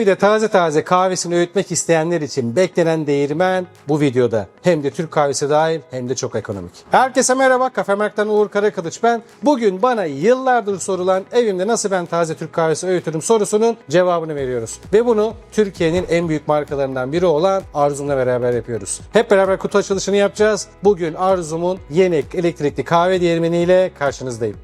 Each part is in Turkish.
Evde taze taze kahvesini öğütmek isteyenler için beklenen değirmen bu videoda. Hem de Türk kahvesi dahil hem de çok ekonomik. Herkese merhaba. Kafe Merk'ten Uğur Karakılıç ben. Bugün bana yıllardır sorulan evimde nasıl ben taze Türk kahvesi öğütürüm sorusunun cevabını veriyoruz. Ve bunu Türkiye'nin en büyük markalarından biri olan Arzum'la beraber yapıyoruz. Hep beraber kutu açılışını yapacağız. Bugün Arzum'un yeni elektrikli kahve değirmeniyle karşınızdayım.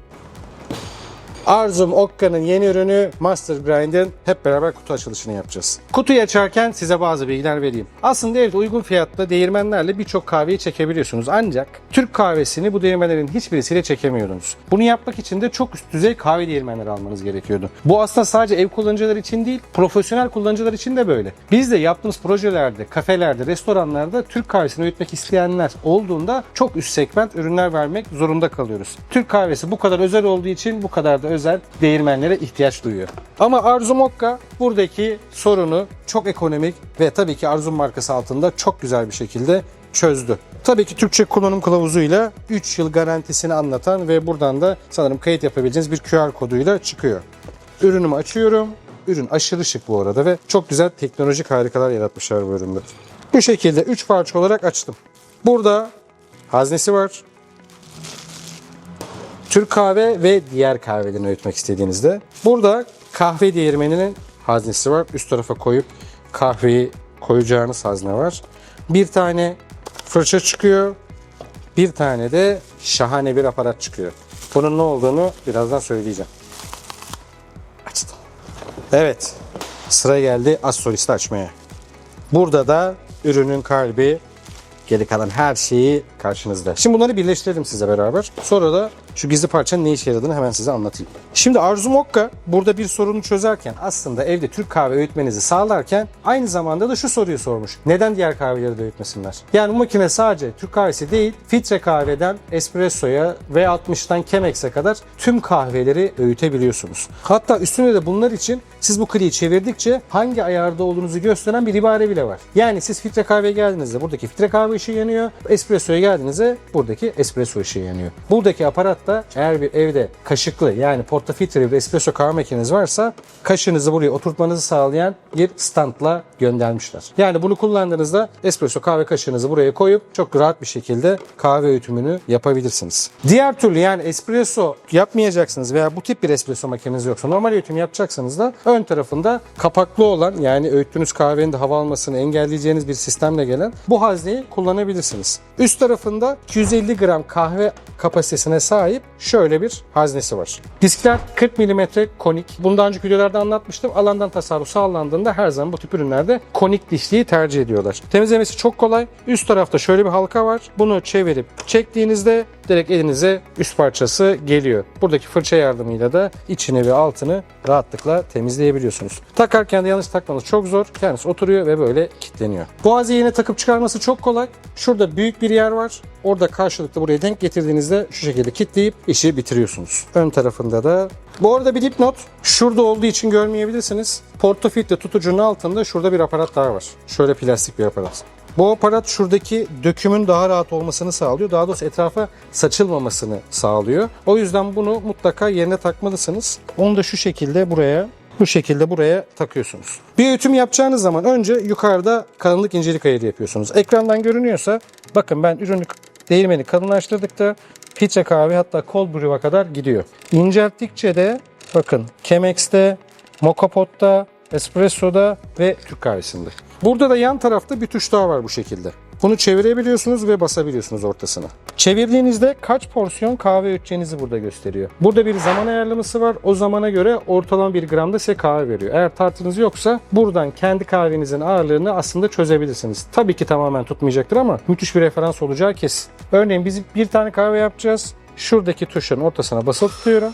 Arzum Okka'nın yeni ürünü Master Grind'in hep beraber kutu açılışını yapacağız. Kutuyu açarken size bazı bilgiler vereyim. Aslında evet uygun fiyatlı değirmenlerle birçok kahveyi çekebiliyorsunuz. Ancak Türk kahvesini bu değirmenlerin hiçbirisiyle çekemiyordunuz. Bunu yapmak için de çok üst düzey kahve değirmenleri almanız gerekiyordu. Bu aslında sadece ev kullanıcıları için değil, profesyonel kullanıcılar için de böyle. Biz de yaptığımız projelerde, kafelerde, restoranlarda Türk kahvesini üretmek isteyenler olduğunda çok üst segment ürünler vermek zorunda kalıyoruz. Türk kahvesi bu kadar özel olduğu için bu kadar da özel değirmenlere ihtiyaç duyuyor. Ama Arzum Okka buradaki sorunu çok ekonomik ve tabii ki Arzum markası altında çok güzel bir şekilde çözdü. Tabii ki Türkçe kullanım kılavuzuyla 3 yıl garantisini anlatan ve buradan da sanırım kayıt yapabileceğiniz bir QR koduyla çıkıyor. Ürünümü açıyorum. Ürün aşırı şık bu arada ve çok güzel teknolojik harikalar yaratmışlar bu üründe. Bu şekilde 3 parça olarak açtım. Burada haznesi var. Türk kahve ve diğer kahvelerini öğütmek istediğinizde. Burada kahve değirmeninin haznesi var. Üst tarafa koyup kahveyi koyacağınız hazne var. Bir tane fırça çıkıyor. Bir tane de şahane bir aparat çıkıyor. Bunun ne olduğunu birazdan söyleyeceğim. Açtım. Evet. Sıra geldi Astrolist'i açmaya. Burada da ürünün kalbi, geri kalan her şeyi karşınızda. Şimdi bunları birleştirelim size beraber. Sonra da şu gizli parçanın ne işe yaradığını hemen size anlatayım. Şimdi Arzu Mokka burada bir sorunu çözerken aslında evde Türk kahve öğütmenizi sağlarken aynı zamanda da şu soruyu sormuş. Neden diğer kahveleri de öğütmesinler? Yani bu makine sadece Türk kahvesi değil, filtre kahveden espressoya ve 60'tan Chemex'e kadar tüm kahveleri öğütebiliyorsunuz. Hatta üstüne de bunlar için siz bu kliği çevirdikçe hangi ayarda olduğunuzu gösteren bir ibare bile var. Yani siz filtre kahveye geldiğinizde buradaki filtre kahve ışığı yanıyor. Espressoya geldiğinizde buradaki espresso ışığı yanıyor. Buradaki aparat da eğer bir evde kaşıklı yani portafiltre bir espresso kahve makineniz varsa kaşığınızı buraya oturtmanızı sağlayan bir standla göndermişler. Yani bunu kullandığınızda espresso kahve kaşığınızı buraya koyup çok rahat bir şekilde kahve öğütümünü yapabilirsiniz. Diğer türlü yani espresso yapmayacaksınız veya bu tip bir espresso makineniz yoksa normal öğütüm yapacaksanız da ön tarafında kapaklı olan yani öğüttüğünüz kahvenin de hava almasını engelleyeceğiniz bir sistemle gelen bu hazneyi kullanabilirsiniz. Üst tarafında 250 gram kahve kapasitesine sahip şöyle bir haznesi var. Diskler 40 mm konik. Bunu daha önceki videolarda anlatmıştım. Alandan tasarruf sağlandığında her zaman bu tip ürünlerde konik dişliği tercih ediyorlar. Temizlemesi çok kolay. Üst tarafta şöyle bir halka var. Bunu çevirip çektiğinizde direkt elinize üst parçası geliyor. Buradaki fırça yardımıyla da içini ve altını rahatlıkla temizleyebiliyorsunuz. Takarken de yanlış takmanız çok zor. Kendisi oturuyor ve böyle kilitleniyor. Boğazı yine takıp çıkarması çok kolay. Şurada büyük bir yer var. Orada karşılıklı buraya denk getirdiğinizde şu şekilde kilitleyip işi bitiriyorsunuz. Ön tarafında da bu arada bir dipnot. Şurada olduğu için görmeyebilirsiniz. Portofiltre tutucunun altında şurada bir aparat daha var. Şöyle plastik bir aparat. Bu aparat şuradaki dökümün daha rahat olmasını sağlıyor. Daha doğrusu etrafa saçılmamasını sağlıyor. O yüzden bunu mutlaka yerine takmalısınız. Onu da şu şekilde buraya bu şekilde buraya takıyorsunuz. Bir öğütüm yapacağınız zaman önce yukarıda kalınlık incelik ayarı yapıyorsunuz. Ekrandan görünüyorsa bakın ben ürünü değirmeni kalınlaştırdıkta filtre kahve hatta cold brew'a kadar gidiyor. İncelttikçe de bakın Chemex'te, Moka Pot'ta, Espresso'da ve Türk kahvesinde. Burada da yan tarafta bir tuş daha var bu şekilde. Bunu çevirebiliyorsunuz ve basabiliyorsunuz ortasına. Çevirdiğinizde kaç porsiyon kahve öteceğinizi burada gösteriyor. Burada bir zaman ayarlaması var. O zamana göre ortalama bir gramda size kahve veriyor. Eğer tartınız yoksa buradan kendi kahvenizin ağırlığını aslında çözebilirsiniz. Tabii ki tamamen tutmayacaktır ama müthiş bir referans olacağı kesin. Örneğin biz bir tane kahve yapacağız. Şuradaki tuşun ortasına basılı tutuyorum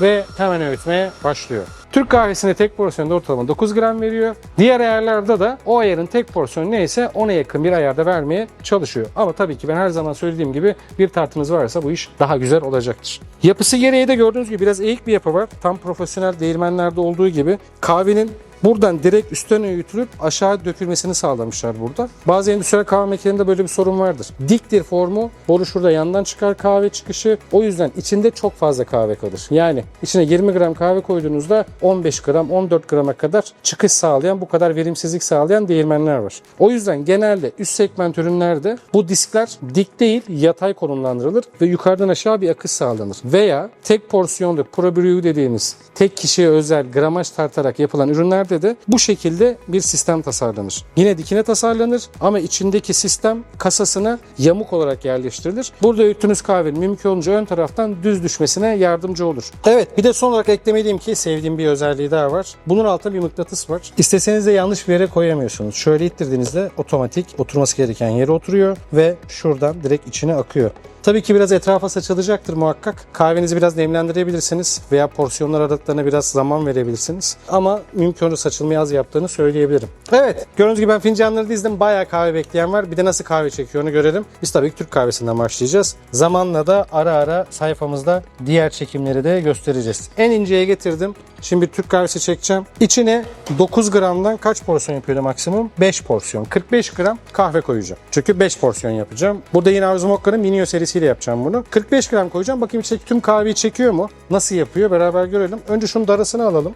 ve hemen öğütmeye başlıyor. Türk kahvesinde tek porsiyonda ortalama 9 gram veriyor. Diğer ayarlarda da o ayarın tek porsiyonu neyse ona yakın bir ayarda vermeye çalışıyor. Ama tabii ki ben her zaman söylediğim gibi bir tartınız varsa bu iş daha güzel olacaktır. Yapısı gereği de gördüğünüz gibi biraz eğik bir yapı var. Tam profesyonel değirmenlerde olduğu gibi kahvenin buradan direkt üstten öğütülüp aşağı dökülmesini sağlamışlar burada. Bazı endüstriyel kahve makinelerinde böyle bir sorun vardır. Diktir formu, boru şurada yandan çıkar kahve çıkışı. O yüzden içinde çok fazla kahve kalır. Yani içine 20 gram kahve koyduğunuzda 15 gram, 14 grama kadar çıkış sağlayan, bu kadar verimsizlik sağlayan değirmenler var. O yüzden genelde üst segment ürünlerde bu diskler dik değil, yatay konumlandırılır ve yukarıdan aşağı bir akış sağlanır. Veya tek porsiyonlu pro brew dediğimiz tek kişiye özel gramaj tartarak yapılan ürünlerde de bu şekilde bir sistem tasarlanır. Yine dikine tasarlanır ama içindeki sistem kasasına yamuk olarak yerleştirilir. Burada öğüttüğünüz kahvenin mümkün olunca ön taraftan düz düşmesine yardımcı olur. Evet bir de son olarak eklemeliyim ki sevdiğim bir özelliği daha var. Bunun altında bir mıknatıs var. İsteseniz de yanlış bir yere koyamıyorsunuz. Şöyle ittirdiğinizde otomatik oturması gereken yere oturuyor ve şuradan direkt içine akıyor. Tabii ki biraz etrafa saçılacaktır muhakkak. Kahvenizi biraz nemlendirebilirsiniz veya porsiyonlar aralıklarına biraz zaman verebilirsiniz. Ama mümkün olunca saçılmayı az yaptığını söyleyebilirim. Evet, gördüğünüz gibi ben fincanları dizdim. Bayağı kahve bekleyen var. Bir de nasıl kahve çekiyor onu görelim. Biz tabii ki Türk kahvesinden başlayacağız. Zamanla da ara ara sayfamızda diğer çekimleri de göstereceğiz. En inceye getirdim. Şimdi bir Türk kahvesi çekeceğim. İçine 9 gramdan kaç porsiyon yapıyordu maksimum? 5 porsiyon. 45 gram kahve koyacağım. Çünkü 5 porsiyon yapacağım. Burada yine Arzu Mokka'nın Minio serisiyle yapacağım bunu. 45 gram koyacağım. Bakayım içindeki tüm kahveyi çekiyor mu? Nasıl yapıyor? Beraber görelim. Önce şunun darasını alalım.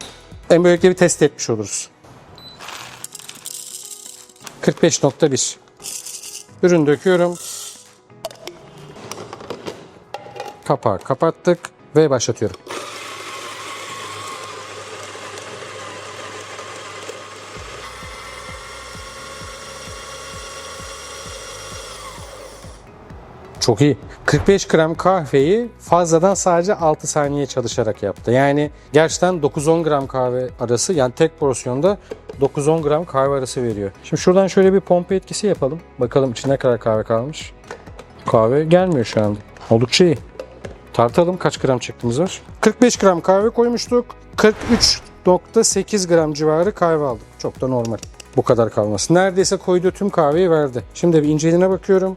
En böylelikle bir test etmiş oluruz. 45.1 Ürün döküyorum. Kapağı kapattık ve başlatıyorum. Çok iyi. 45 gram kahveyi fazladan sadece 6 saniye çalışarak yaptı. Yani gerçekten 9-10 gram kahve arası yani tek porsiyonda 9-10 gram kahve arası veriyor. Şimdi şuradan şöyle bir pompa etkisi yapalım. Bakalım içine ne kadar kahve kalmış. Kahve gelmiyor şu anda. Oldukça iyi. Tartalım kaç gram çıktığımız var. 45 gram kahve koymuştuk. 43.8 gram civarı kahve aldık. Çok da normal. Bu kadar kalması. Neredeyse koyduğu tüm kahveyi verdi. Şimdi bir inceliğine bakıyorum.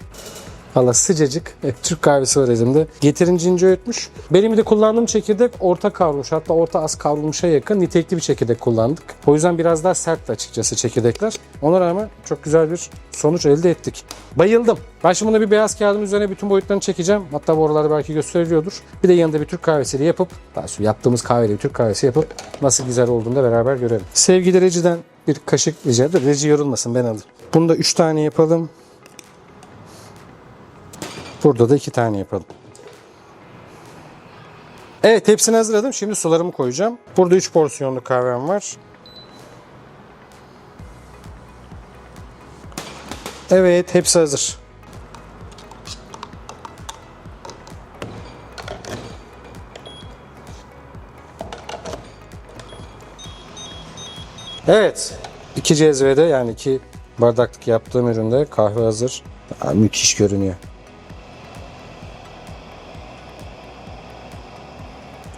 Valla sıcacık. Evet, Türk kahvesi var elimde. Getirince ince öğütmüş. Benim de kullandığım çekirdek orta kavrulmuş. Hatta orta az kavrulmuşa yakın nitekli bir çekirdek kullandık. O yüzden biraz daha sert açıkçası çekirdekler. Ona rağmen çok güzel bir sonuç elde ettik. Bayıldım. Ben şimdi bunu bir beyaz kağıdın üzerine bütün boyutlarını çekeceğim. Hatta bu oralarda belki gösteriliyordur. Bir de yanında bir Türk kahvesiyle yapıp, yaptığımız kahveyle bir Türk kahvesi yapıp nasıl güzel olduğunu da beraber görelim. Sevgili Reci'den bir kaşık rica ederim. Reci yorulmasın ben alırım. Bunu da 3 tane yapalım. Burada da iki tane yapalım. Evet hepsini hazırladım. Şimdi sularımı koyacağım. Burada 3 porsiyonlu kahvem var. Evet hepsi hazır. Evet. iki cezvede yani iki bardaklık yaptığım üründe kahve hazır. Aa, müthiş görünüyor.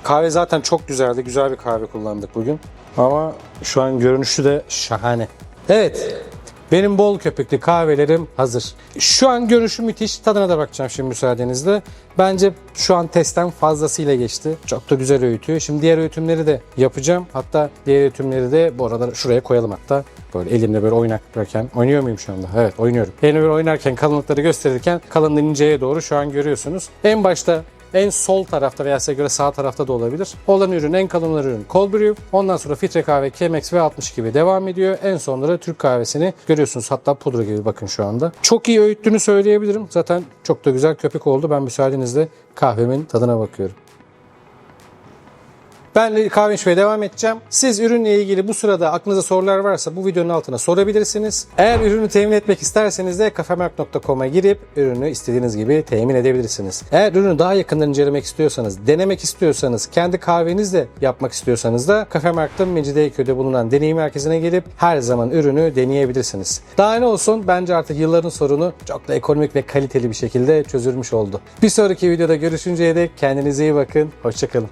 Kahve zaten çok güzeldi. Güzel bir kahve kullandık bugün. Ama şu an görünüşü de şahane. Evet. Benim bol köpüklü kahvelerim hazır. Şu an görünüşü müthiş. Tadına da bakacağım şimdi müsaadenizle. Bence şu an testten fazlasıyla geçti. Çok da güzel öğütüyor. Şimdi diğer öğütümleri de yapacağım. Hatta diğer öğütümleri de bu arada şuraya koyalım hatta. Böyle elimle böyle oynarken. Oynuyor muyum şu anda? Evet oynuyorum. Elimle böyle oynarken kalınlıkları gösterirken kalınlığın inceye doğru şu an görüyorsunuz. En başta en sol tarafta veya size göre sağ tarafta da olabilir. Olan ürün en kalın olan ürün Cold Brew. Ondan sonra filtre kahve Chemex ve 60 gibi devam ediyor. En sonunda da Türk kahvesini görüyorsunuz. Hatta pudra gibi bakın şu anda. Çok iyi öğüttüğünü söyleyebilirim. Zaten çok da güzel köpük oldu. Ben müsaadenizle kahvemin tadına bakıyorum. Ben kahve içmeye devam edeceğim. Siz ürünle ilgili bu sırada aklınızda sorular varsa bu videonun altına sorabilirsiniz. Eğer ürünü temin etmek isterseniz de kafemark.com'a girip ürünü istediğiniz gibi temin edebilirsiniz. Eğer ürünü daha yakından incelemek istiyorsanız, denemek istiyorsanız, kendi kahvenizle yapmak istiyorsanız da Kafemark'ta Mecidiyeköy'de bulunan deneyim merkezine gelip her zaman ürünü deneyebilirsiniz. Daha ne olsun bence artık yılların sorunu çok da ekonomik ve kaliteli bir şekilde çözülmüş oldu. Bir sonraki videoda görüşünceye dek kendinize iyi bakın. Hoşçakalın.